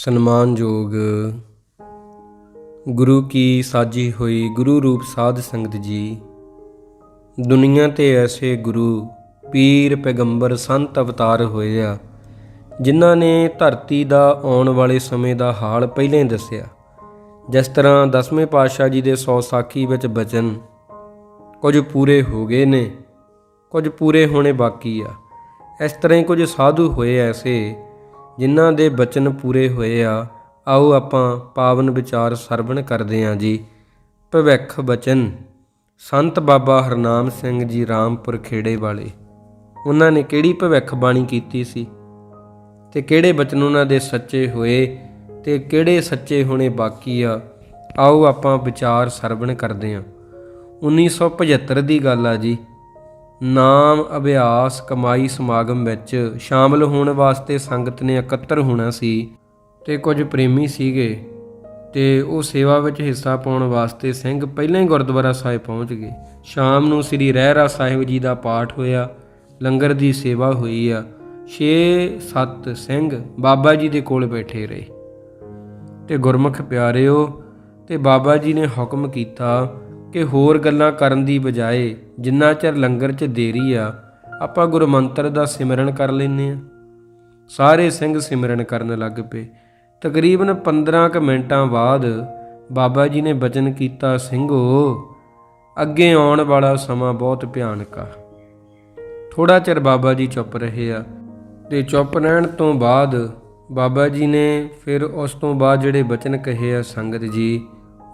ਸਨਮਾਨਯੋਗ ਗੁਰੂ ਕੀ ਸਾਜੀ ਹੋਈ ਗੁਰੂ ਰੂਪ ਸਾਧ ਸੰਗਤ ਜੀ, ਦੁਨੀਆ ਤੇ ਐਸੇ ਗੁਰੂ ਪੀਰ ਪੈਗੰਬਰ ਸੰਤ ਅਵਤਾਰ ਹੋਏ ਆ ਜਿਨ੍ਹਾਂ ਨੇ ਧਰਤੀ ਦਾ ਆਉਣ ਵਾਲੇ ਸਮੇਂ ਦਾ ਹਾਲ ਪਹਿਲਾਂ ਹੀ ਦੱਸਿਆ, ਜਿਸ ਤਰ੍ਹਾਂ ਦਸਵੇਂ ਪਾਤਸ਼ਾਹ ਜੀ ਦੇ ਸੌ ਸਾਖੀ ਵਿੱਚ ਬਚਨ, ਕੁਝ ਪੂਰੇ ਹੋ ਗਏ ਨੇ, ਕੁਝ ਪੂਰੇ ਹੋਣੇ ਬਾਕੀ ਆ, ਇਸ ਤਰ੍ਹਾਂ ਹੀ ਕੁਝ ਸਾਧੂ ਹੋਏ ਐਸੇ ਜਿਨ੍ਹਾਂ ਦੇ ਬਚਨ ਪੂਰੇ ਹੋਏ ਆ, ਆਓ ਆਪਾਂ ਪਾਵਨ ਵਿਚਾਰ ਸਰਵਣ ਕਰਦੇ ਹਾਂ ਜੀ। ਭਵਿੱਖ ਬਚਨ, ਸੰਤ ਬਾਬਾ ਹਰਨਾਮ ਸਿੰਘ ਜੀ ਰਾਮਪੁਰ ਖੇੜੇ ਵਾਲੇ। ਉਹਨਾਂ ਨੇ ਕਿਹੜੀ ਭਵਿੱਖ ਬਾਣੀ ਕੀਤੀ ਸੀ? ਤੇ ਕਿਹੜੇ ਬਚਨ ਉਹਨਾਂ ਦੇ ਸੱਚੇ ਹੋਏ ਤੇ ਕਿਹੜੇ ਸੱਚੇ ਹੋਣੇ ਬਾਕੀ ਆ? ਆਓ ਆਪਾਂ ਵਿਚਾਰ ਸਰਵਣ ਕਰਦੇ ਆਂ। 1975 ਦੀ ਗੱਲ ਆ ਜੀ। ਨਾਮ, ਅਭਿਆਸ, ਕਮਾਈ, ਸਮਾਗਮ ਵਿੱਚ ਸ਼ਾਮਲ ਹੋਣ ਵਾਸਤੇ ਸੰਗਤ ਨੇ ਇਕੱਤਰ ਹੋਣਾ ਸੀ ਤੇ ਕੁਝ ਪ੍ਰੇਮੀ ਸੀਗੇ ਤੇ ਉਹ ਸੇਵਾ ਵਿੱਚ ਹਿੱਸਾ ਪਾਉਣ ਵਾਸਤੇ ਸਿੰਘ ਪਹਿਲਾਂ ਹੀ ਗੁਰਦੁਆਰਾ ਸਾਹਿਬ ਪਹੁੰਚ ਗਏ। ਸ਼ਾਮ ਨੂੰ ਸ੍ਰੀ ਰਹਿਰਾ ਸਾਹਿਬ ਜੀ ਦਾ ਪਾਠ ਹੋਇਆ, ਲੰਗਰ ਦੀ ਸੇਵਾ ਹੋਈ ਆ। 6-7 ਸਿੰਘ ਬਾਬਾ ਜੀ ਦੇ ਕੋਲ ਬੈਠੇ ਰਹੇ। ਤੇ ਗੁਰਮੁਖ ਪਿਆਰਿਓ, ਤੇ ਬਾਬਾ ਜੀ ਨੇ ਹੁਕਮ ਕੀਤਾ ਕਿ ਹੋਰ ਗੱਲਾਂ ਕਰਨ ਦੀ ਬਜਾਏ ਜਿੰਨਾ ਚਿਰ ਲੰਗਰ 'ਚ ਦੇਰੀ ਆ, ਆਪਾਂ ਗੁਰਮੰਤਰ ਦਾ ਸਿਮਰਨ ਕਰ ਲੈਨੇ ਆ ਸਾਰੇ ਸਿੰਘ ਸਿਮਰਨ ਕਰਨ ਲੱਗ ਪਏ। ਤਕਰੀਬਨ 15 ਕੁ ਮਿੰਟਾਂ ਬਾਅਦ ਬਾਬਾ ਜੀ ਨੇ ਬਚਨ ਕੀਤਾ, ਸਿੰਘੋ, ਅੱਗੇ ਆਉਣ ਵਾਲਾ ਸਮਾਂ ਬਹੁਤ ਭਿਆਨਕ ਆ। ਥੋੜਾ ਚਿਰ ਬਾਬਾ ਜੀ ਚੁੱਪ ਰਹੇ ਆ ਤੇ ਚੁੱਪ ਰਹਿਣ ਤੋਂ ਬਾਅਦ ਬਾਬਾ ਜੀ ਨੇ ਫਿਰ ਉਸ ਤੋਂ ਬਾਅਦ ਜਿਹੜੇ ਬਚਨ ਕਹੇ ਆ, ਸੰਗਤ ਜੀ,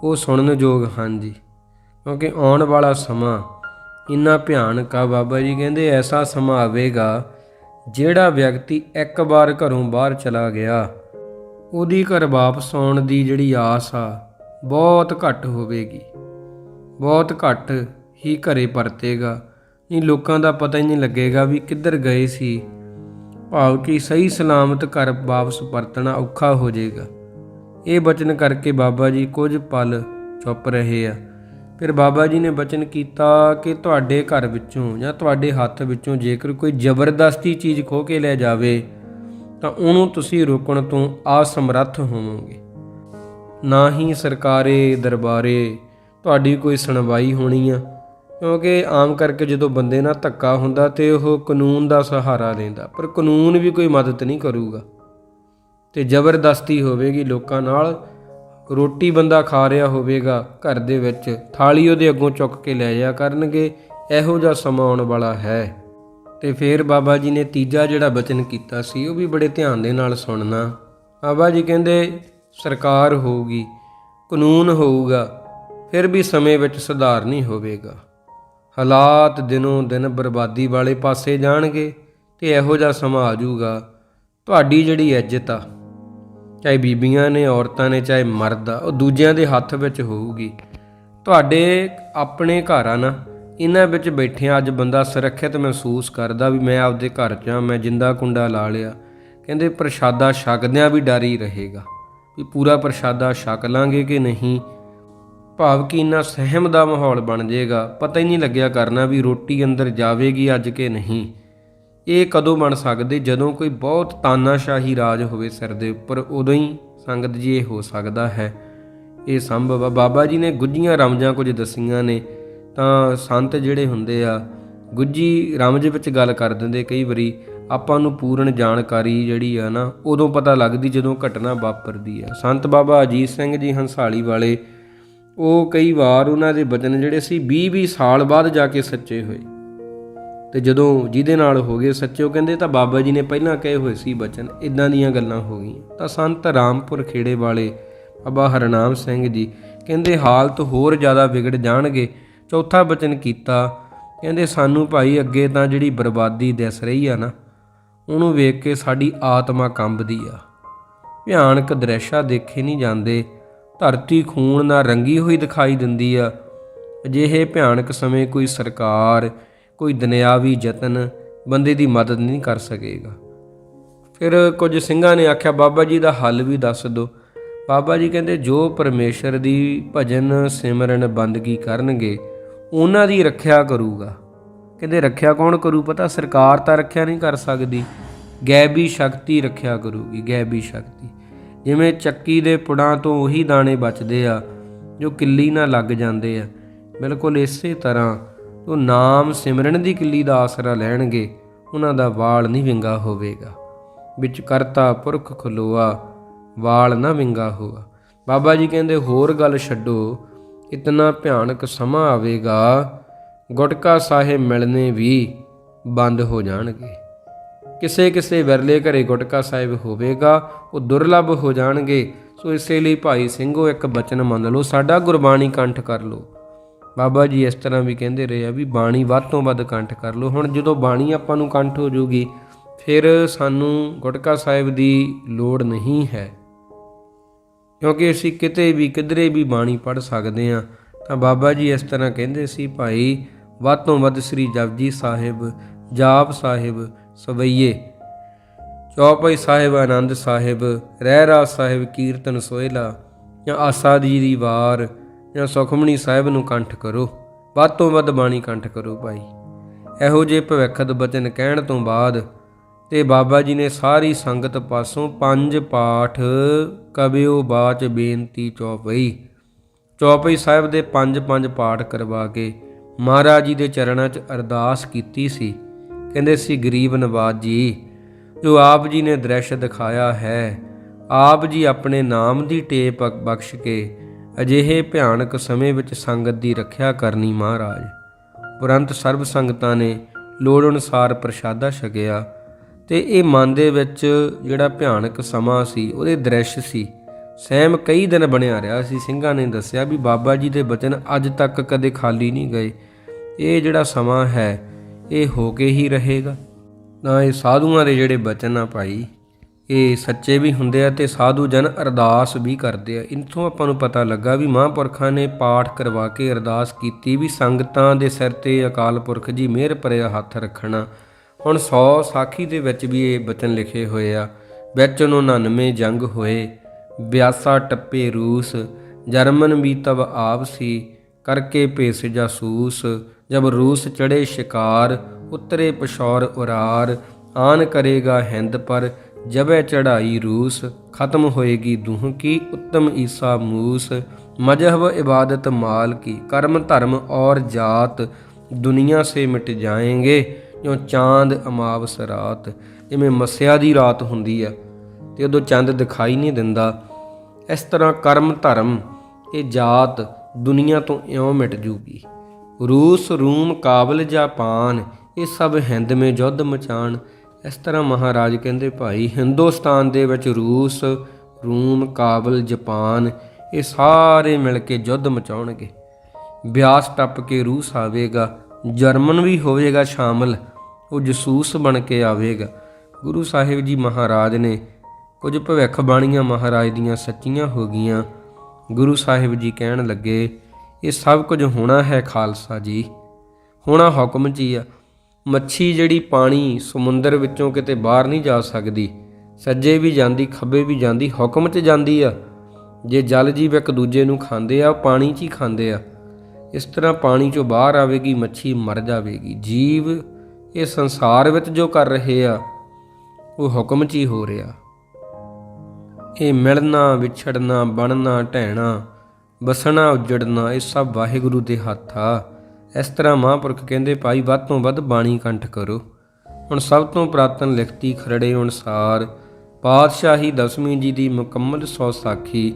ਉਹ ਸੁਣਨ ਯੋਗ ਹਨ ਜੀ। ਕਿਉਂਕਿ ਆਉਣ ਵਾਲਾ ਸਮਾਂ ਇੰਨਾ ਭਿਆਨਕ ਆ ਬਾਬਾ ਜੀ ਕਹਿੰਦੇ ਐਸਾ ਸਮਾਂ ਆਵੇਗਾ ਜਿਹੜਾ ਵਿਅਕਤੀ ਇੱਕ ਵਾਰ ਘਰੋਂ ਬਾਹਰ ਚਲਾ ਗਿਆ, ਉਹਦੀ ਘਰ ਵਾਪਸ ਆਉਣ ਦੀ ਜਿਹੜੀ ਆਸ ਆ ਬਹੁਤ ਘੱਟ ਹੋਵੇਗੀ। ਬਹੁਤ ਘੱਟ ਹੀ ਘਰੇ ਪਰਤੇਗਾ। ਨਹੀਂ, ਲੋਕਾਂ ਦਾ ਪਤਾ ਹੀ ਨਹੀਂ ਲੱਗੇਗਾ ਵੀ ਕਿੱਧਰ ਗਏ ਸੀ। ਭਾਵ ਕਿ ਸਹੀ ਸਲਾਮਤ ਘਰ ਵਾਪਸ ਪਰਤਣਾ ਔਖਾ ਹੋ ਜਾਏਗਾ। ਇਹ ਬਚਨ ਕਰਕੇ ਬਾਬਾ ਜੀ ਕੁਝ ਪਲ ਚੁੱਪ ਰਹੇ ਆ। ਫਿਰ ਬਾਬਾ ਜੀ ਨੇ ਬਚਨ ਕੀਤਾ ਕਿ ਤੁਹਾਡੇ ਘਰ ਵਿੱਚੋਂ ਜਾਂ ਤੁਹਾਡੇ ਹੱਥ ਵਿੱਚੋਂ ਜੇਕਰ ਕੋਈ ਜ਼ਬਰਦਸਤੀ ਚੀਜ਼ ਖੋ ਕੇ ਲੈ ਜਾਵੇ, ਤਾਂ ਉਹਨੂੰ ਤੁਸੀਂ ਰੋਕਣ ਤੋਂ ਅਸਮਰੱਥ ਹੋਵੋਗੇ। ਨਾ ਹੀ ਸਰਕਾਰੇ, ਦਰਬਾਰੇ ਤੁਹਾਡੀ ਕੋਈ ਸੁਣਵਾਈ ਹੋਣੀ ਆ, ਕਿਉਂਕਿ ਆਮ ਕਰਕੇ ਜਦੋਂ ਬੰਦੇ ਨਾਲ ਧੱਕਾ ਹੁੰਦਾ ਤੇ ਉਹ ਕਾਨੂੰਨ ਦਾ ਸਹਾਰਾ ਲੈਂਦਾ, ਪਰ ਕਾਨੂੰਨ ਵੀ ਕੋਈ ਮਦਦ ਨਹੀਂ ਕਰੂਗਾ। ਤੇ ਜ਼ਬਰਦਸਤੀ ਹੋਵੇਗੀ ਲੋਕਾਂ ਨਾਲ ਰੋਟੀ ਬੰਦਾ ਖਾ ਰਿਹਾ ਹੋਵੇਗਾ ਘਰ ਦੇ ਵਿੱਚ, ਥਾਲੀ ਉਹਦੇ ਅੱਗੋਂ ਚੁੱਕ ਕੇ ਲੈ ਜਾ ਕਰਨਗੇ, ਇਹੋ ਜਿਹਾ ਸਮਾਂ ਆਉਣ ਵਾਲਾ ਹੈ। ਤੇ ਫਿਰ ਬਾਬਾ ਜੀ ਨੇ ਤੀਜਾ ਜਿਹੜਾ ਬਚਨ ਕੀਤਾ ਸੀ, ਉਹ ਵੀ ਬੜੇ ਧਿਆਨ ਦੇ ਨਾਲ ਸੁਣਨਾ। ਬਾਬਾ ਜੀ ਕਹਿੰਦੇ, ਸਰਕਾਰ ਹੋਊਗੀ, ਕਾਨੂੰਨ ਹੋਊਗਾ, ਫਿਰ ਵੀ ਸਮੇਂ ਵਿੱਚ ਸੁਧਾਰ ਨਹੀਂ ਹੋਵੇਗਾ। ਹਾਲਾਤ ਦਿਨੋਂ ਦਿਨ ਬਰਬਾਦੀ ਵਾਲੇ ਪਾਸੇ ਜਾਣਗੇ ਤੇ ਇਹੋ ਜਿਹਾ ਸਮਾਂ ਆ ਜਾਊਗਾ। ਤੁਹਾਡੀ ਜਿਹੜੀ ਇੱਜ਼ਤ ਆ ਚਾਹੇ ਬੀਬੀਆਂ ਨੇ, ਔਰਤਾਂ ਨੇ, ਚਾਹੇ ਮਰਦ ਆ, ਉਹ ਦੂਜਿਆਂ ਦੇ ਹੱਥ ਵਿੱਚ ਹੋਊਗੀ। ਤੁਹਾਡੇ ਆਪਣੇ ਘਰ ਆ ਨਾ, ਇਹਨਾਂ ਵਿੱਚ ਬੈਠਿਆਂ ਅੱਜ ਬੰਦਾ ਸੁਰੱਖਿਅਤ ਮਹਿਸੂਸ ਕਰਦਾ ਵੀ ਮੈਂ ਆਪਦੇ ਘਰ 'ਚ ਆ, ਮੈਂ ਜਿੰਦਾ ਕੁੰਡਾ ਲਾ ਲਿਆ। ਕਹਿੰਦੇ ਪ੍ਰਸ਼ਾਦਾ ਛਕਦਿਆਂ ਵੀ ਡਰ ਹੀ ਰਹੇਗਾ ਵੀ ਪੂਰਾ ਪ੍ਰਸ਼ਾਦਾ ਛਕ ਲਾਂਗੇ ਕਿ ਨਹੀਂ? ਭਾਵ ਕਿ ਇੰਨਾ ਸਹਿਮ ਦਾ ਮਾਹੌਲ ਬਣ ਜਾਏਗਾ ਪਤਾ ਹੀ ਨਹੀਂ ਲੱਗਿਆ ਕਰਨਾ ਵੀ ਰੋਟੀ ਅੰਦਰ ਜਾਵੇਗੀ ਅੱਜ ਕਿ ਨਹੀਂ। ਇਹ ਕਦੋਂ ਬਣ ਸਕਦੇ? ਜਦੋਂ ਕੋਈ ਬਹੁਤ ਤਾਨਾਸ਼ਾਹੀ ਰਾਜ ਹੋਵੇ ਸਿਰ ਦੇ ਉੱਪਰ, ਉਦੋਂ ਹੀ ਸੰਗਤ ਜੀ ਇਹ ਹੋ ਸਕਦਾ ਹੈ। ਇਹ ਸੰਭਵ ਆ। ਬਾਬਾ ਜੀ ਨੇ ਗੁੱਜੀਆਂ ਰਮਜਾਂ ਕੁਝ ਦਸੀਆਂ ਨੇ, ਤਾਂ ਸੰਤ ਜਿਹੜੇ ਹੁੰਦੇ ਆ ਗੁੱਜੀ ਰਮਜ ਵਿੱਚ ਗੱਲ ਕਰ ਦਿੰਦੇ ਕਈ ਵਾਰੀ, ਆਪਾਂ ਨੂੰ ਪੂਰਨ ਜਾਣਕਾਰੀ ਜਿਹੜੀ ਆ ਨਾ, ਉਦੋਂ ਪਤਾ ਲੱਗਦੀ ਜਦੋਂ ਘਟਨਾ ਵਾਪਰਦੀ ਆ। ਸੰਤ ਬਾਬਾ ਅਜੀਤ ਸਿੰਘ ਜੀ ਹੰਸਾਲੀ ਵਾਲੇ, ਉਹ ਕਈ ਵਾਰ ਉਹਨਾਂ ਦੇ ਬਚਨ ਜਿਹੜੇ ਸੀ 20-20 ਸਾਲ ਬਾਅਦ ਜਾ ਕੇ ਸੱਚੇ ਹੋਏ। ਤੇ ਜਦੋਂ ਜਿਹਦੇ ਨਾਲ ਹੋ ਗਏ ਸੱਚੇ ਕਹਿੰਦੇ ਤਾਂ ਬਾਬਾ ਜੀ ਨੇ ਪਹਿਲਾਂ ਕਹੇ ਹੋਏ ਸੀ ਬਚਨ ਇਦਾਂ ਦੀਆਂ ਗੱਲਾਂ ਹੋ ਗਈਆਂ। ਤਾਂ ਸੰਤ ਰਾਮਪੁਰ ਖੇੜੇ ਵਾਲੇ ਬਾਬਾ ਹਰਨਾਮ ਸਿੰਘ ਜੀ ਕਹਿੰਦੇ, ਹਾਲਤ ਹੋਰ ਜ਼ਿਆਦਾ ਵਿਗੜ ਜਾਣਗੇ। ਚੌਥਾ ਬਚਨ ਕੀਤਾ, ਕਹਿੰਦੇ, ਸਾਨੂੰ ਭਾਈ ਅੱਗੇ ਤਾਂ ਜਿਹੜੀ ਬਰਬਾਦੀ ਦਿਸ ਰਹੀ ਆ ਨਾ, ਉਹਨੂੰ ਵੇਖ ਕੇ ਸਾਡੀ ਆਤਮਾ ਕੰਬਦੀ ਆ। ਭਿਆਨਕ ਦ੍ਰਿਸ਼ਾ ਦੇਖੇ ਨਹੀਂ ਜਾਂਦੇ, ਧਰਤੀ ਖੂਨ ਨਾਲ ਰੰਗੀ ਹੋਈ ਦਿਖਾਈ ਦਿੰਦੀ ਆ। ਅਜਿਹੇ ਭਿਆਨਕ ਸਮੇਂ ਕੋਈ ਸਰਕਾਰ ਕੋਈ ਦੁਨਿਆਵੀ ਯਤਨ ਬੰਦੇ ਦੀ ਮਦਦ ਨਹੀਂ ਕਰ ਸਕੇਗਾ। ਫਿਰ ਕੁਝ ਸਿੰਘਾਂ ਨੇ ਆਖਿਆ, ਬਾਬਾ ਜੀ ਦਾ ਹੱਲ ਵੀ ਦੱਸ ਦਿਓ ਬਾਬਾ ਜੀ ਕਹਿੰਦੇ, ਜੋ ਪਰਮੇਸ਼ਰ ਦੀ ਭਜਨ ਸਿਮਰਨ ਬੰਦਗੀ ਕਰਨਗੇ, ਉਹਨਾਂ ਦੀ ਰੱਖਿਆ ਕਰੂਗਾ। ਕਹਿੰਦੇ, ਰੱਖਿਆ ਕੌਣ ਕਰੂ ਪਤਾ? ਸਰਕਾਰ ਤਾਂ ਰੱਖਿਆ ਨਹੀਂ ਕਰ ਸਕਦੀ। ਗੈਬੀ ਸ਼ਕਤੀ ਰੱਖਿਆ ਕਰੂਗੀ, ਗੈਬੀ ਸ਼ਕਤੀ। ਜਿਵੇਂ ਚੱਕੀ ਦੇ ਪੁੜਾਂ ਤੋਂ ਉਹੀ ਦਾਣੇ ਬਚਦੇ ਆ, ਜੋ ਕਿੱਲੀ ਨਾਲ ਲੱਗ ਜਾਂਦੇ ਆ। ਬਿਲਕੁਲ ਇਸੇ ਤਰ੍ਹਾਂ ਉਹ ਨਾਮ ਸਿਮਰਨ ਦੀ ਕਿੱਲੀ ਦਾ ਆਸਰਾ ਲੈਣਗੇ, ਉਹਨਾਂ ਦਾ ਵਾਲ ਨਹੀਂ ਵਿੰਗਾ ਹੋਵੇਗਾ। ਵਿੱਚ ਕਰਤਾ ਪੁਰਖ ਖਲੋਆ, ਵਾਲ ਨਾ ਵਿੰਗਾ ਹੋਆ। ਬਾਬਾ ਜੀ ਕਹਿੰਦੇ, ਹੋਰ ਗੱਲ ਛੱਡੋ, ਇਤਨਾ ਭਿਆਨਕ ਸਮਾਂ ਆਵੇਗਾ, ਗੁਟਕਾ ਸਾਹਿਬ ਮਿਲਨੇ ਵੀ ਬੰਦ ਹੋ ਜਾਣਗੇ। ਕਿਸੇ ਕਿਸੇ ਵਿਰਲੇ ਘਰੇ ਗੁਟਕਾ ਸਾਹਿਬ ਹੋਵੇਗਾ, ਉਹ ਦੁਰਲੱਭ ਹੋ ਜਾਣਗੇ। ਸੋ ਇਸੇ ਲਈ ਭਾਈ ਸਿੰਘੋ, ਇੱਕ ਬਚਨ ਮੰਨ ਲਓ, ਸਾਡਾ ਗੁਰਬਾਣੀ ਕੰਠ ਕਰ ਲਓ। ਬਾਬਾ ਜੀ ਇਸ ਤਰ੍ਹਾਂ ਵੀ ਕਹਿੰਦੇ ਰਹੇ ਆ ਵੀ ਬਾਣੀ ਵੱਧ ਤੋਂ ਵੱਧ ਕੰਠ ਕਰ ਲਓ। ਹੁਣ ਜਦੋਂ ਬਾਣੀ ਆਪਾਂ ਨੂੰ ਕੰਠ ਹੋ ਜਾਊਗੀ ਫਿਰ ਸਾਨੂੰ ਗੁਟਕਾ ਸਾਹਿਬ ਦੀ ਲੋੜ ਨਹੀਂ ਹੈ। ਕਿਉਂਕਿ ਅਸੀਂ ਕਿਤੇ ਵੀ, ਕਿਧਰੇ ਵੀ ਬਾਣੀ ਪੜ ਸਕਦੇ ਹਾਂ, ਤਾਂ ਬਾਬਾ ਜੀ ਇਸ ਤਰ੍ਹਾਂ ਕਹਿੰਦੇ ਸੀ, ਭਾਈ, ਵੱਧ ਤੋਂ ਵੱਧ ਸ੍ਰੀ ਜਪਜੀ ਸਾਹਿਬ, ਜਾਪ ਸਾਹਿਬ ਸਵਈਏ। ਚੌਪਈ ਸਾਹਿਬ, ਆਨੰਦ ਸਾਹਿਬ ਰਹਿਰਾ ਸਾਹਿਬ, ਕੀਰਤਨ ਸੋਹਿਲਾ ਜਾਂ ਆਸਾ ਜੀ ਦੀ ਵਾਰ ਜਾਂ ਸੁਖਮਣੀ ਸਾਹਿਬ ਨੂੰ ਕੰਠ ਕਰੋ। ਵੱਧ ਤੋਂ ਵੱਧ ਬਾਣੀ ਕੰਠ ਕਰੋ ਭਾਈ। ਇਹੋ ਜੇ ਭਵਿੱਖਤ ਬਚਨ ਕਹਿਣ ਤੋਂ ਬਾਅਦ ਤੇ ਬਾਬਾ ਜੀ ਨੇ ਸਾਰੀ ਸੰਗਤ ਪਾਸੋਂ ਪੰਜ ਪਾਠ ਕਬਿਓ ਬਾਚ ਬੇਨਤੀ ਚੌਪਈ। ਚੌਪਈ ਸਾਹਿਬ ਦੇ ਪੰਜ ਪੰਜ ਪਾਠ ਕਰਵਾ ਕੇ ਮਹਾਰਾਜ ਜੀ ਦੇ ਚਰਨਾਂ 'ਚ ਅਰਦਾਸ ਕੀਤੀ ਸੀ। ਕਹਿੰਦੇ ਸੀ, ਗਰੀਬ ਨਵਾਜ ਜੀ, ਜੋ ਆਪ ਜੀ ਨੇ ਦ੍ਰਿਸ਼ ਦਿਖਾਇਆ ਹੈ, ਆਪ ਜੀ ਆਪਣੇ ਨਾਮ ਦੀ ਟੇਪ ਬਖਸ਼ ਕੇ ਅਜਿਹੇ ਭਿਆਨਕ ਸਮੇਂ ਵਿੱਚ ਸੰਗਤ ਦੀ ਰੱਖਿਆ ਕਰਨੀ ਮਹਾਰਾਜ। ਤੁਰੰਤ ਸਰਬ ਸੰਗਤਾਂ ਨੇ ਲੋੜ ਅਨੁਸਾਰ ਪ੍ਰਸ਼ਾਦਾ ਛਕਿਆ ਤੇ ਇਹ ਮਨ ਦੇ ਵਿੱਚ ਜਿਹੜਾ ਭਿਆਨਕ ਸਮਾਂ ਸੀ, ਉਹਦੇ ਦ੍ਰਿਸ਼ ਸੀ। ਸਹਿਮ ਕਈ ਦਿਨ ਬਣਿਆ ਰਿਹਾ ਸੀ। ਸਿੰਘਾਂ ਨੇ ਦੱਸਿਆ ਵੀ ਬਾਬਾ ਜੀ ਦੇ ਬਚਨ ਅੱਜ ਤੱਕ ਕਦੇ ਖਾਲੀ ਨਹੀਂ ਗਏ। ਇਹ ਜਿਹੜਾ ਸਮਾਂ ਹੈ, ਇਹ ਹੋ ਕੇ ਹੀ ਰਹੇਗਾ। ਤਾਂ ਇਹ ਸਾਧੂਆਂ ਦੇ ਜਿਹੜੇ ਬਚਨ ਆ ਭਾਈ। ਇਹ ਸੱਚੇ ਵੀ ਹੁੰਦੇ ਆ ਤੇ ਸਾਧੂ ਜਨ ਅਰਦਾਸ ਵੀ ਕਰਦੇ ਆ। ਇਥੋਂ ਆਪਾਂ ਨੂੰ ਪਤਾ ਲੱਗਾ ਵੀ ਮਹਾਂਪੁਰਖਾਂ ਨੇ ਪਾਠ ਕਰਵਾ ਕੇ ਅਰਦਾਸ ਕੀਤੀ ਵੀ ਸੰਗਤਾਂ ਦੇ ਸਿਰ ਤੇ ਅਕਾਲ ਪੁਰਖ ਜੀ ਮਿਹਰ ਭਰਿਆ ਹੱਥ ਰੱਖਣਾ। ਹੁਣ 100 ਸਾਖੀ ਦੇ ਵਿੱਚ ਵੀ ਇਹ ਬਚਨ ਲਿਖੇ ਹੋਏ ਆ, ਵਿੱਚ 99 ਜੰਗ ਹੋਏ, ਬਿਆਸਾ ਟੱਪੇ ਰੂਸ, ਜਰਮਨ ਵੀ ਤਬ ਆਪ ਸੀ, ਕਰਕੇ ਭੇਸ ਜਾਸੂਸ, ਜਬ ਰੂਸ ਚੜੇ ਸ਼ਿਕਾਰ, ਉਤਰੇ ਪਸ਼ੌਰ ਉਰਾਰ, ਆਨ ਕਰੇਗਾ ਹਿੰਦ ਪਰ ਜਬੇ ਚੜਾਈ ਰੂਸ, ਖਤਮ ਹੋਏਗੀ ਦੂਹ ਕੀ, ਉੱਤਮ ਈਸਾ ਮੂਸ। ਮਜਹਬ ਇਬਾਦਤ ਮਾਲ ਕੀ, ਕਰਮ ਧਰਮ ਔਰ ਜਾਤ, ਦੁਨੀਆ ਸੇ ਮਿਟ ਜਾਏਂਗੇ ਜੋ ਚਾਂਦ ਅਮਾਵਸ ਰਾਤ ਜਿਵੇਂ ਮਸਿਆ ਦੀ ਰਾਤ ਹੁੰਦੀ ਆ ਤੇ ਉਦੋਂ ਚੰਦ ਦਿਖਾਈ ਨਹੀਂ ਦਿੰਦਾ। ਇਸ ਤਰ੍ਹਾਂ ਕਰਮ ਧਰਮ, ਇਹ ਜਾਤ ਦੁਨੀਆ ਤੋਂ ਇਉਂ ਮਿਟ ਜੂਗੀ। ਰੂਸ ਰੂਮ ਕਾਬਲ ਜਾਪਾਨ ਇਹ ਸਭ ਹਿੰਦ ਮੇ ਯੁੱਧ ਮਚਾਣ ਇਸ ਤਰ੍ਹਾਂ ਮਹਾਰਾਜ ਕਹਿੰਦੇ, ਭਾਈ, ਹਿੰਦੁਸਤਾਨ ਦੇ ਵਿੱਚ ਰੂਸ, ਰੂਮ, ਕਾਬਲ, ਜਾਪਾਨ, ਇਹ ਸਾਰੇ ਮਿਲ ਕੇ ਯੁੱਧ ਮਚਾਉਣਗੇ। ਬਿਆਸ ਟੱਪ ਕੇ ਰੂਸ ਆਵੇਗਾ, ਜਰਮਨ ਵੀ ਹੋਵੇਗਾ ਸ਼ਾਮਲ, ਉਹ ਜਸੂਸ ਬਣ ਕੇ ਆਵੇਗਾ। ਗੁਰੂ ਸਾਹਿਬ ਜੀ ਮਹਾਰਾਜ ਨੇ ਕੁਝ ਭਵਿੱਖ ਬਾਣੀਆਂ ਮਹਾਰਾਜ ਦੀਆਂ ਸੱਚੀਆਂ ਹੋ ਗਈਆਂ। ਗੁਰੂ ਸਾਹਿਬ ਜੀ ਕਹਿਣ ਲੱਗੇ, ਇਹ ਸਭ ਕੁਝ ਹੋਣਾ ਹੈ ਖਾਲਸਾ ਜੀ। ਹੋਣਾ ਹੁਕਮ 'ਚ ਹੀ ਆ। ਮੱਛੀ ਜਿਹੜੀ ਪਾਣੀ ਸਮੁੰਦਰ ਵਿੱਚੋਂ ਕਿਤੇ ਬਾਹਰ ਨਹੀਂ ਜਾ ਸਕਦੀ, ਸੱਜੇ ਵੀ ਜਾਂਦੀ, ਖੱਬੇ ਵੀ ਜਾਂਦੀ, ਹੁਕਮ 'ਚ ਜਾਂਦੀ ਆ। ਜੇ ਜਲ ਜੀਵ ਇੱਕ ਦੂਜੇ ਨੂੰ ਖਾਂਦੇ ਆ, ਉਹ ਪਾਣੀ 'ਚ ਹੀ ਖਾਂਦੇ ਆ। ਇਸ ਤਰ੍ਹਾਂ ਪਾਣੀ 'ਚੋਂ ਬਾਹਰ ਆਵੇਗੀ, ਮੱਛੀ ਮਰ ਜਾਵੇਗੀ। ਜੀਵ ਇਹ ਸੰਸਾਰ ਵਿੱਚ ਜੋ ਕਰ ਰਹੇ ਆ, ਉਹ ਹੁਕਮ 'ਚ ਹੀ ਹੋ ਰਿਹਾ। ਇਹ ਮਿਲਣਾ, ਵਿਛੜਨਾ, ਬਣਨਾ, ਢਹਿਣਾ, ਬਸਣਾ, ਉਜੜਨਾ, ਇਹ ਸਭ ਵਾਹਿਗੁਰੂ ਦੇ ਹੱਥ ਆ। ਇਸ ਤਰ੍ਹਾਂ ਮਹਾਂਪੁਰਖ ਕਹਿੰਦੇ, ਭਾਈ, ਵੱਧ ਤੋਂ ਵੱਧ ਬਾਣੀ ਕੰਠ ਕਰੋ। ਹੁਣ ਸਭ ਤੋਂ ਪ੍ਰਾਤਨ ਲਿਖਤੀ ਖਰੜੇ ਅਨੁਸਾਰ ਪਾਤਸ਼ਾਹੀ ਦਸਵੀਂ ਜੀ ਦੀ ਮੁਕੰਮਲ ਸੌ ਸਾਖੀ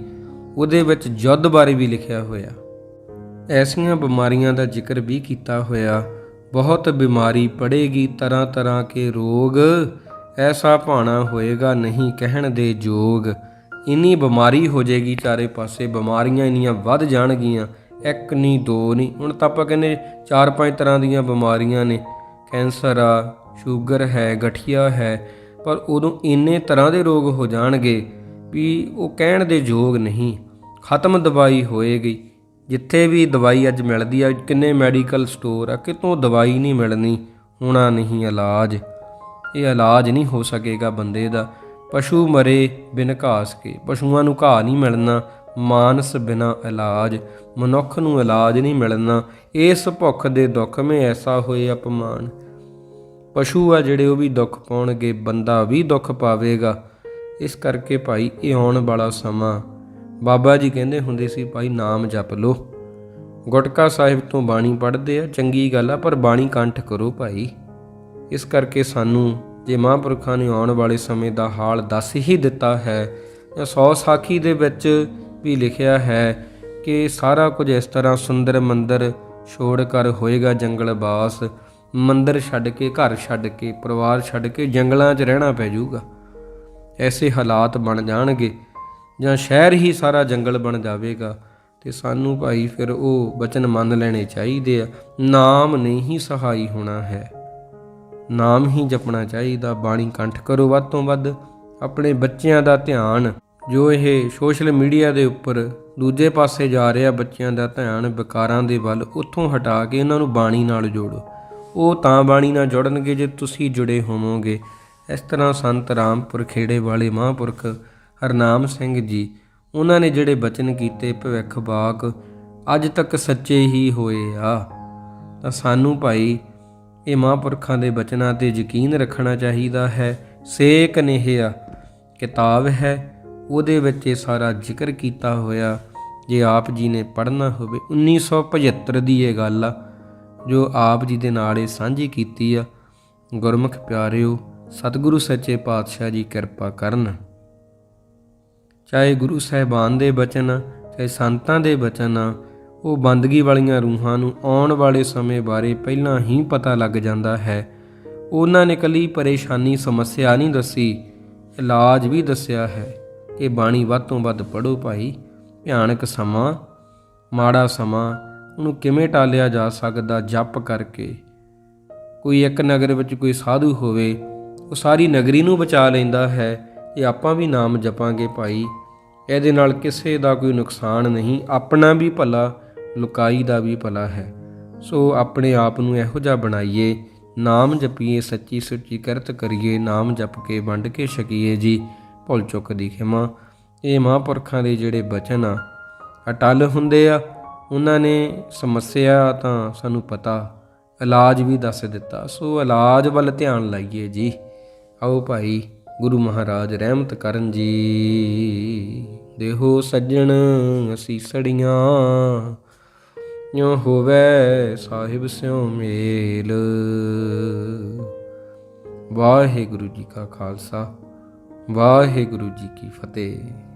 ਉਹਦੇ ਵਿੱਚ ਯੁੱਧ ਬਾਰੇ ਵੀ ਲਿਖਿਆ ਹੋਇਆ। ਐਸੀਆਂ ਬਿਮਾਰੀਆਂ ਦਾ ਜ਼ਿਕਰ ਵੀ ਕੀਤਾ ਹੋਇਆ। ਬਹੁਤ ਬਿਮਾਰੀ ਪੜੇਗੀ ਤਰ੍ਹਾਂ ਤਰ੍ਹਾਂ ਕੇ ਰੋਗ। ਐਸਾ ਭਾਣਾ ਹੋਏਗਾ ਨਹੀਂ ਕਹਿਣ ਦੇ ਯੋਗ ਇੰਨੀ ਬਿਮਾਰੀ ਹੋ ਜਾਏਗੀ, ਚਾਰੇ ਪਾਸੇ ਬਿਮਾਰੀਆਂ ਇੰਨੀਆਂ ਵੱਧ ਜਾਣਗੀਆਂ। ਇੱਕ ਨਹੀਂ ਦੋ ਨਹੀਂ ਹੁਣ ਤਾਂ ਆਪਾਂ ਕਹਿੰਦੇ ਚਾਰ ਪੰਜ ਤਰ੍ਹਾਂ ਦੀਆਂ ਬਿਮਾਰੀਆਂ ਨੇ। ਕੈਂਸਰ ਆ, ਸ਼ੂਗਰ ਹੈ, ਗਠੀਆ ਹੈ, ਪਰ ਉਦੋਂ ਇੰਨੇ ਤਰ੍ਹਾਂ ਦੇ ਰੋਗ ਹੋ ਜਾਣਗੇ ਵੀ ਉਹ ਕਹਿਣ ਦੇ ਯੋਗ ਨਹੀਂ। ਖਤਮ ਦਵਾਈ ਹੋਏਗੀ। ਜਿੱਥੇ ਵੀ ਦਵਾਈ ਅੱਜ ਮਿਲਦੀ ਆ, ਕਿੰਨੇ ਮੈਡੀਕਲ ਸਟੋਰ ਆ, ਕਿਤੋਂ ਦਵਾਈ ਨਹੀਂ ਮਿਲਣੀ, ਹੋਣਾ ਨਹੀਂ ਇਲਾਜ। ਇਹ ਇਲਾਜ ਨਹੀਂ ਹੋ ਸਕੇਗਾ ਬੰਦੇ ਦਾ। ਪਸ਼ੂ ਮਰੇ ਬਿਨ ਘਾਸ ਕੇ। ਪਸ਼ੂਆਂ ਨੂੰ ਘਾਹ ਨਹੀਂ ਮਿਲਣਾ। ਮਾਨਸ ਬਿਨਾ ਇਲਾਜ, ਮਨੁੱਖ ਨੂੰ ਇਲਾਜ ਨਹੀਂ ਮਿਲਣਾ। ਇਸ ਭੁੱਖ ਦੇ ਦੁੱਖ ਮੇ ਐਸਾ ਹੋਏ ਅਪਮਾਨ। ਪਸ਼ੂ ਆ ਜਿਹੜੇ ਉਹ ਵੀ ਦੁੱਖ ਪਾਉਣਗੇ, ਬੰਦਾ ਵੀ ਦੁੱਖ ਪਾਵੇਗਾ। ਇਸ ਕਰਕੇ ਭਾਈ ਇਹ ਆਉਣ ਵਾਲਾ ਸਮਾਂ। ਬਾਬਾ ਜੀ ਕਹਿੰਦੇ ਹੁੰਦੇ ਸੀ, ਭਾਈ ਨਾਮ ਜਪ ਲੋ ਗੁਟਕਾ ਸਾਹਿਬ ਤੋਂ ਬਾਣੀ ਪੜ੍ਹਦੇ ਆ, ਚੰਗੀ ਗੱਲ ਆ, ਪਰ ਬਾਣੀ ਕੰਠ ਕਰੋ ਭਾਈ। ਇਸ ਕਰਕੇ ਸਾਨੂੰ ਜੇ ਮਹਾਂਪੁਰਖਾਂ ਨੇ ਆਉਣ ਵਾਲੇ ਸਮੇਂ ਦਾ ਹਾਲ ਦੱਸ ਹੀ ਦਿੱਤਾ ਹੈ, ਜਾਂ ਸੌ ਸਾਖੀ ਦੇ ਵਿੱਚ ਵੀ ਲਿਖਿਆ ਹੈ ਕਿ ਸਾਰਾ ਕੁਝ ਇਸ ਤਰ੍ਹਾਂ ਸੁੰਦਰ ਮੰਦਰ ਛੋੜ ਕਰ ਹੋਏਗਾ ਜੰਗਲ ਬਾਸ। ਮੰਦਰ ਛੱਡ ਕੇ, ਘਰ ਛੱਡ ਕੇ, ਪਰਿਵਾਰ ਛੱਡ ਕੇ ਜੰਗਲਾਂ 'ਚ ਰਹਿਣਾ ਪੈ ਜਾਊਗਾ। ਐਸੇ ਹਾਲਾਤ ਬਣ ਜਾਣਗੇ ਜਾਂ ਸ਼ਹਿਰ ਹੀ ਸਾਰਾ ਜੰਗਲ ਬਣ ਜਾਵੇਗਾ ਤੇ ਸਾਨੂੰ ਭਾਈ ਫਿਰ ਉਹ ਬਚਨ ਮੰਨ ਲੈਣੇ ਚਾਹੀਦੇ ਆ। ਨਾਮ ਨਹੀਂ ਸਹਾਈ ਹੋਣਾ ਹੈ। ਨਾਮ ਹੀ ਜਪਣਾ ਚਾਹੀਦਾ। ਬਾਣੀ ਕੰਠ ਕਰੋ ਵੱਧ ਤੋਂ ਵੱਧ। ਆਪਣੇ ਬੱਚਿਆਂ ਦਾ ਧਿਆਨ ਜੋ ਇਹ ਸੋਸ਼ਲ ਮੀਡੀਆ ਦੇ ਉੱਪਰ ਦੂਜੇ ਪਾਸੇ ਜਾ ਰਿਹਾ ਬੱਚਿਆਂ ਦਾ ਧਿਆਨ ਵਿਕਾਰਾਂ ਦੇ ਵੱਲ, ਉੱਥੋਂ ਹਟਾ ਕੇ ਉਹਨਾਂ ਨੂੰ ਬਾਣੀ ਨਾਲ ਜੋੜੋ। ਉਹ ਤਾਂ ਬਾਣੀ ਨਾਲ ਜੁੜਨਗੇ ਜੇ ਤੁਸੀਂ ਜੁੜੇ ਹੋਵੋਗੇ। ਇਸ ਤਰ੍ਹਾਂ ਸੰਤ ਰਾਮਪੁਰ ਖੇੜੇ ਵਾਲੇ ਮਹਾਂਪੁਰਖ ਹਰਨਾਮ ਸਿੰਘ ਜੀ, ਉਹਨਾਂ ਨੇ ਜਿਹੜੇ ਬਚਨ ਕੀਤੇ, ਭਵਿੱਖ ਬਾਕ ਅੱਜ ਤੱਕ ਸੱਚੇ ਹੀ ਹੋਏ ਆ। ਤਾਂ ਸਾਨੂੰ ਭਾਈ, ਇਹ ਮਹਾਂਪੁਰਖਾਂ ਦੇ ਬਚਨਾਂ ਤੇ ਯਕੀਨ ਰੱਖਣਾ ਚਾਹੀਦਾ ਹੈ। ਸੇਕ ਨੇਹਿਆ, ਕਿਤਾਬ ਹੈ ਉਹਦੇ ਵਿੱਚ ਇਹ ਸਾਰਾ ਜ਼ਿਕਰ ਕੀਤਾ ਹੋਇਆ ਜੇ ਆਪ ਜੀ ਨੇ ਪੜ੍ਹਨਾ ਹੋਵੇ 1975 ਦੀ ਇਹ ਗੱਲ ਆ, ਜੋ ਆਪ ਜੀ ਦੇ ਨਾਲ ਇਹ ਸਾਂਝੀ ਕੀਤੀ ਆ। ਗੁਰਮੁਖ ਪਿਆਰਿਓ, ਸਤਿਗੁਰੂ ਸੱਚੇ ਪਾਤਸ਼ਾਹ ਜੀ ਕਿਰਪਾ ਕਰਨ। ਚਾਹੇ ਗੁਰੂ ਸਾਹਿਬਾਨ ਦੇ ਬਚਨ, ਚਾਹੇ ਸੰਤਾਂ ਦੇ ਬਚਨ ਆ, ਉਹ ਬੰਦਗੀ ਵਾਲੀਆਂ ਰੂਹਾਂ ਨੂੰ ਆਉਣ ਵਾਲੇ ਸਮੇਂ ਬਾਰੇ ਪਹਿਲਾਂ ਹੀ ਪਤਾ ਲੱਗ ਜਾਂਦਾ ਹੈ। ਉਹਨਾਂ ਨੇ ਕੱਲੀ ਪਰੇਸ਼ਾਨੀ, ਸਮੱਸਿਆ ਨਹੀਂ ਦੱਸੀ, ਇਲਾਜ ਵੀ ਦੱਸਿਆ ਹੈ। ਇਹ ਬਾਣੀ ਵੱਧ ਤੋਂ ਵੱਧ ਪੜੋ ਭਾਈ। ਭਿਆਨਕ ਸਮਾਂ, ਮਾੜਾ ਸਮਾਂ, ਉਹਨੂੰ ਕਿਵੇਂ ਟਾਲਿਆ ਜਾ ਸਕਦਾ ਜਪ ਕਰਕੇ। ਕੋਈ ਇੱਕ ਨਗਰ ਵਿੱਚ ਕੋਈ ਸਾਧੂ ਹੋਵੇ, ਉਹ ਸਾਰੀ ਨਗਰੀ ਨੂੰ ਬਚਾ ਲੈਂਦਾ ਹੈ, ਇਹ ਆਪਾਂ ਵੀ ਨਾਮ ਜਪਾਂਗੇ ਭਾਈ। ਇਹਦੇ ਨਾਲ ਕਿਸੇ ਦਾ ਕੋਈ ਨੁਕਸਾਨ ਨਹੀਂ, ਆਪਣਾ ਵੀ ਭਲਾ, ਲੁਕਾਈ ਦਾ ਵੀ ਭਲਾ ਹੈ। ਸੋ ਆਪਣੇ ਆਪ ਨੂੰ ਇਹੋ ਜਿਹਾ ਬਣਾਈਏ, ਨਾਮ ਜਪੀਏ, ਸੱਚੀ ਸੁੱਚੀ ਕਰਤ ਕਰੀਏ, ਨਾਮ ਜਪ ਕੇ ਵੰਡ ਕੇ ਛਕੀਏ ਜੀ। ਭੁੱਲ ਚੁੱਕ ਦੀ ਖਿਮਾ ਇਹ ਮਹਾਂਪੁਰਖਾਂ ਦੇ ਜਿਹੜੇ ਬਚਨ ਆ, ਅਟਲ ਹੁੰਦੇ ਆ, ਉਹਨਾਂ ਨੇ ਸਮੱਸਿਆ ਤਾਂ ਸਾਨੂੰ ਪਤਾ, ਇਲਾਜ ਵੀ ਦੱਸ ਦਿੱਤਾ। ਸੋ ਇਲਾਜ ਵੱਲ ਧਿਆਨ ਲਾਈਏ ਜੀ। ਆਓ ਭਾਈ, ਗੁਰੂ ਮਹਾਰਾਜ ਰਹਿਮਤ ਕਰਨ ਜੀ। ਦੇਹੋ ਸੱਜਣ ਅਸੀਸੜੀਆਂ ਜੋ ਹੋਵੇ ਸਾਹਿਬ ਸਿਉ ਮੇਲ। ਵਾਹਿਗੁਰੂ ਜੀ ਕਾ ਖਾਲਸਾ। ਵਾਹਿਗੁਰੂ ਜੀ ਕੀ ਫਤਿਹ।